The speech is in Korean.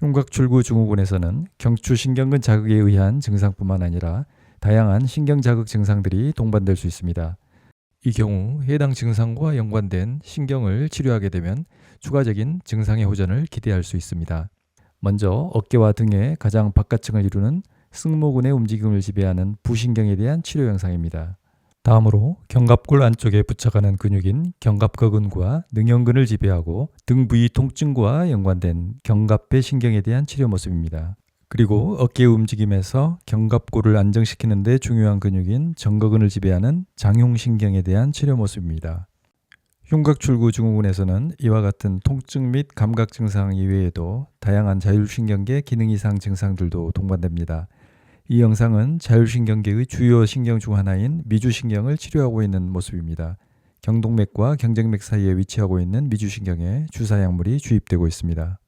흉곽출구 증후군에서는 경추신경근 자극에 의한 증상뿐만 아니라 다양한 신경 자극 증상들이 동반될 수 있습니다. 이 경우 해당 증상과 연관된 신경을 치료하게 되면 추가적인 증상의 호전을 기대할 수 있습니다. 먼저 어깨와 등의 가장 바깥층을 이루는 승모근의 움직임을 지배하는 부신경에 대한 치료 영상입니다. 다음으로 견갑골 안쪽에 붙여가는 근육인 견갑거근과 능형근을 지배하고 등 부위 통증과 연관된 견갑배 신경에 대한 치료 모습입니다. 그리고 어깨 움직임에서 견갑골을 안정시키는 데 중요한 근육인 정거근을 지배하는 장흉신경에 대한 치료 모습입니다. 흉곽출구 증후군에서는 이와 같은 통증 및 감각 증상 이외에도 다양한 자율신경계 기능 이상 증상들도 동반됩니다. 이 영상은 자율신경계의 주요 신경 중 하나인 미주신경을 치료하고 있는 모습입니다. 경동맥과 경정맥 사이에 위치하고 있는 미주신경에 주사 약물이 주입되고 있습니다.